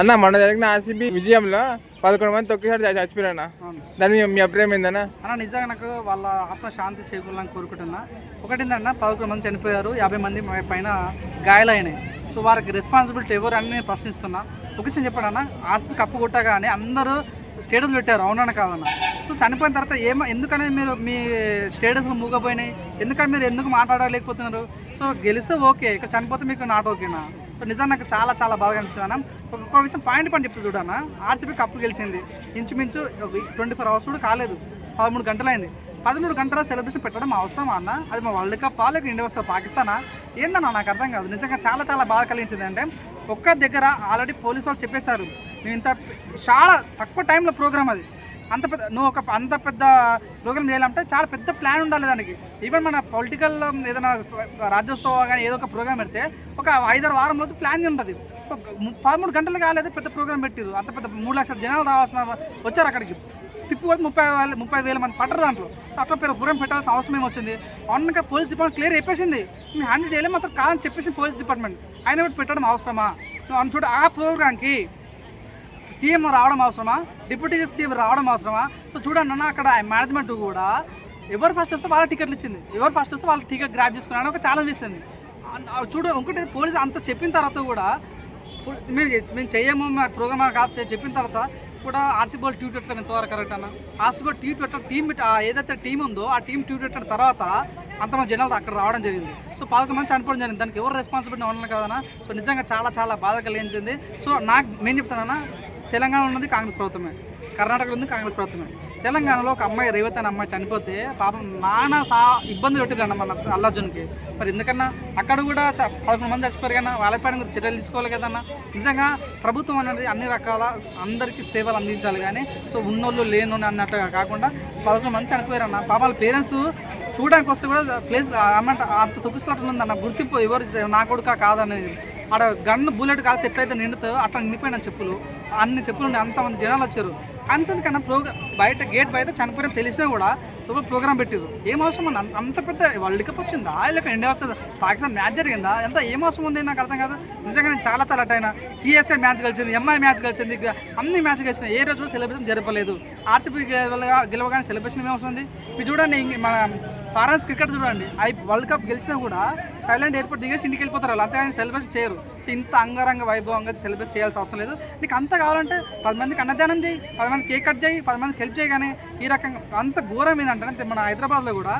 అన్న మొన్న జరిగిన ఆర్సీబీ విజయంలో పదకొండు మంది తొక్కిసారి చచ్చిపోయారన్న. దాని మీ అభిప్రాయం ఏందన్నా? అన్న నిజంగా నాకు వాళ్ళ ఆత్మశాంతి చేకూరాలని కోరుకుంటున్నా. ఒకటిందన్న పదకొండు మంది చనిపోయారు యాభై మంది పైన గాయాలైనాయి. సో వారికి రెస్పాన్సిబిలిటీ ఎవరు అని నేను ప్రశ్నిస్తున్నా. ఒక విషయం చెప్పాను అన్న ఆర్సీబీ కప్పు కొట్టగానే అందరూ స్టేటస్ పెట్టారు అవునన్న కాదన్న? సో చనిపోయిన తర్వాత ఏమ ఎందుకని మీరు మీ స్టేటస్లు మూగపోయినాయి ఎందుకని మీరు ఎందుకు మాట్లాడలేకపోతున్నారు? సో గెలిస్తే ఓకే ఇక చనిపోతే మీకు నాట్ ఓకేనా? నిజంగా నాకు చాలా చాలా బాగా అనిపించింది అన్న. ఒక్కొక్క విషయం పాయింట్ పాయింట్ చెప్తుంది చూడన్న ఆర్సీబీ కప్పు గెలిచింది. ఇంచుమించు ట్వంటీ ఫోర్ అవర్స్ కూడా కాలేదు. పదమూడు గంటలైంది. పదమూడు గంటల సెలబ్రేషన్ పెట్టడం అవసరమా అన్న. అది మా వరల్డ్ కప్ లేక ఇండియా వర్సెస్ పాకిస్తానా ఏందన్నా నాకు అర్థం కాదు. నిజంగా చాలా చాలా బాగా కలిగించింది అంటే ఒక్క దగ్గర ఆల్రెడీ పోలీసు వాళ్ళు చెప్పేశారు. మేము ఇంత చాలా తక్కువ టైంలో ప్రోగ్రామ్ అది. అంత పెద్ద నువ్వు ఒక అంత పెద్ద ప్రోగ్రామ్ చేయాలంటే చాలా పెద్ద ప్లాన్ ఉండాలి దానికి. ఈవెన్ మన పొలిటికల్ um, ఏదైనా రాజ్యోత్సవం కానీ ఏదో ఒక ప్రోగ్రామ్ పెడితే ఒక ఐదారు వారం రోజు ప్లాన్ ఉంటుంది. ఒక ము- పదమూడు గంటలు కాలేదు పెద్ద ప్రోగ్రామ్ పెట్టారు అంత పెద్ద మూడు లక్షల జనాలు రావాల్సిన వచ్చారు అక్కడికి. తిప్పి కూడా ముప్పై వేల ముప్పై వేల మంది పట్టరు దాంట్లో. అట్లా పెద్ద ప్రోగ్రామ్ పెట్టాల్సిన అవసరం ఏమొచ్చింది అవునక పోలీస్ డిపార్ట్మెంట్ క్లియర్ అయిపోయింది మేము హ్యాండిల్ చేయలేము మాత్రం కాదని చెప్పేసి పోలీస్ డిపార్ట్మెంట్ ఆయన పెట్టడం అవసరమా? అని చూడ చూడు ఆ ప్రోగ్రామ్కి సీఎం రావడం అవసరమా? డిప్యూటీ సీఎం రావడం అవసరమా? సో చూడండి అన్న అక్కడ మేనేజ్మెంట్ కూడా ఎవరు ఫస్ట్ వస్తే వాళ్ళ టికెట్లు ఇచ్చింది. ఎవరు ఫస్ట్ వస్తే వాళ్ళ టికెట్ గ్రాప్ చేసుకున్నారని ఒక ఛాలెంజ్ ఇస్తుంది చూడ చూడు ఇంకోటి పోలీస్ అంత చెప్పిన తర్వాత కూడా మేము మేము చేయము మా ప్రోగ్రామ్ కాదు చెప్పిన తర్వాత కూడా ఆర్సీబీ వాళ్ళు ట్వీట్ పెట్టడం ఎంతవరకు కరెక్ట్ అన్న. ఆర్సీబీ ట్యూట్ పెట్టడం టీం ఏదైతే టీం ఉందో ఆ టీం ట్యూట్ పెట్టిన తర్వాత అంతమంది జనాలు అక్కడ రావడం జరిగింది. సో పదకొండు మంది చనిపోవడం జరిగింది. దానికి ఎవరు రెస్పాన్సిబిలిటీ ఉన్నాను కదన్నా సో నిజంగా చాలా చాలా బాధ కలిగించింది. సో నాకు నేను చెప్తానన్నా తెలంగాణ ఉన్నది కాంగ్రెస్ ప్రభుత్వమే. కర్ణాటకలో ఉంది కాంగ్రెస్ ప్రభుత్వమే. తెలంగాణలో ఒక అమ్మాయి రేవతి అనే అమ్మాయి చనిపోతే పాపం నానా సా ఇబ్బంది పెట్టిరన్న మన అల్లార్జున్కి మరి ఎందుకన్నా? అక్కడ కూడా చ- పదకొండు మంది చచ్చిపోయారు కానీ వాళ్ళపైన కూడా చర్యలు తీసుకోవాలి కదన్నా. నిజంగా ప్రభుత్వం అనేది అన్ని రకాల అందరికీ సేవలు అందించాలి కానీ సో ఉన్నోళ్ళు లేనోళ్ళు అన్నట్టుగా కాకుండా పదకొండు మంది చనిపోయారన్న పాప వాళ్ళ పేరెంట్స్ చూడడానికి వస్తే కూడా ప్లేస్ అమ్మంట అంత తొక్కుసలాట ఉందన్న గుర్తింపు ఎవరు నా కొడుక కాదనేది. ఆడ గన్ను బుల్లెట్ కాల్సి ఎట్లయితే నిండుతో అట్లా నిండిపోయిన చెప్పులు. అన్ని చెప్పులు ఉండే అంతమంది జనాలు వచ్చారు. అంతకన్నా ప్రోగ్రామ్ బయట గేట్ బయట చనిపోయిన తెలిసినా కూడా ఒక ప్రోగ్రామ్ పెట్టారు ఏం అవసరం అండి? అంత- అంత పెద్ద వరల్డ్ కప్ వచ్చిందా? లేక ఇండియా వస్తుంది? పాకిస్తాన్ మ్యాచ్ జరిగిందా? ఎంత ఏం అవసరం ఉంది నాకు అర్థం కాదు. నిజంగా నేను చాలా చాలా అటైనా సిఎస్ఐ మ్యాచ్ కలిసింది ఎంఐ మ్యాచ్ కలిసింది అన్ని మ్యాచ్ కలిసినాయి ఏ రోజు సెలబ్రేషన్ జరపలేదు. ఆర్సీపీ గెలవగానే సెలబ్రేషన్ ఏమవసరం ఉంది? మీరు చూడండి ఇంక మన ఫారెన్స్ క్రికెట్ చూడండి. ఐ వరల్డ్ కప్ గెలిచినా కూడా సైలెంట్ ఎయిర్పోర్ట్ దిగేసి ఇంటికి వెళ్ళిపోతారు వాళ్ళు. అంతేగాని సెలబ్రేషన్ చేయరు. సో ఇంత అంగరంగ వైభవంగా సెలబ్రేట్ చేయాల్సిన అవసరం లేదు. నీకు అంత కావాలంటే పది మందికి అన్నదానం చేయి పది మంది కేక్ కట్ చేయి పది మందికి హెల్ప్ చేయి కానీ ఈ రకంగా అంత ఘోరం ఏంటంటే మన హైదరాబాద్లో కూడా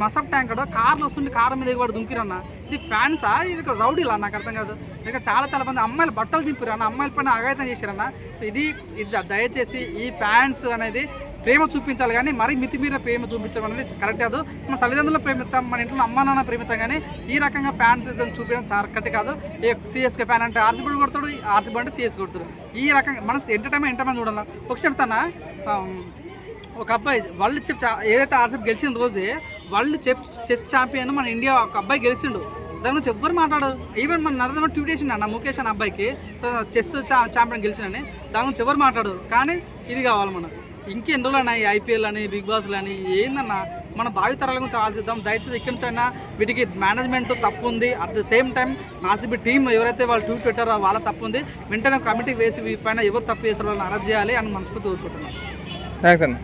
మసప్ ట్యాంక్ కూడా కార్లు వస్తుంటే కార్ మీద కూడా దుంకిరన్న. ఇది ఫ్యాన్సా? ఇది రౌడీలా? నాకు అర్థం కాదు. ఇక చాలా చాలా మంది అమ్మాయిలు బట్టలు దింపిరు అన్న అమ్మాయిల పైన అగాయితం చేశారన్న ఇది ఇది దయచేసి ఈ ఫ్యాన్స్ అనేది ప్రేమ చూపించాలి కానీ మరీ మితిమీర ప్రేమ చూపించడం అనేది కరెక్ట్ కాదు. మన తల్లిదండ్రుల ప్రేమిస్తాం మన ఇంట్లో అమ్మ నాన్న ప్రేమిస్తాం కానీ ఈ రకంగా ఫ్యాన్స్ చూపించడం చాలా కరెక్ట్ కాదు. ఏ సిఎస్కే ఫ్యాన్ అంటే ఆర్సీబీ కొడతాడు ఆర్సీబీ అంటే సిఎస్ కొడతాడు. ఈ రకంగా మన ఎంటర్టైన్మెంట్ ఎంటర్టైన్మెంట్ చూడాలి? ఒక చెప్తానా ఒక అబ్బాయి వరల్డ్ చెప్ ఏదైతే ఆర్సీబీ గెలిచిన రోజే వరల్డ్ చెప్ చెస్ ఛాంపియన్ మన ఇండియా ఒక అబ్బాయి గెలిచిండు. దాని గురించి ఎవ్వరు మాట్లాడరు. ఈవెన్ మన నరేంద్ర మోడీ ట్వీట్ చేసిండు అన్న ముఖేష్ అన్న అబ్బాయికి చెస్ ఛాంపియన్ గెలిచిండని దాని గురించి ఎవరు మాట్లాడరు. కానీ ఇది కావాలి మనకు ఇంకెన్ని రోజులు ఈ ఐపీఎల్ అని బిగ్ బాస్లు అని ఏందన్నా? మన భావితరాల గురించి ఆలోచిద్దాం. దయచేసి ఇక్కడి నుంచి అయినా వీటికి మేనేజ్మెంట్ తప్పు ఉంది. At the same time RCB team ఎవరైతే వాళ్ళు ట్వీట్ పెట్టారో వాళ్ళ తప్పు ఉంది. వెంటనే కమిటీ వేసి వీటి పైన ఎవరు తప్పు చేసారో వాళ్ళని అరెస్ట్ చేయాలి అని మనస్ఫూర్తి కోరుకుంటున్నాను థ్యాంక్స్ అండి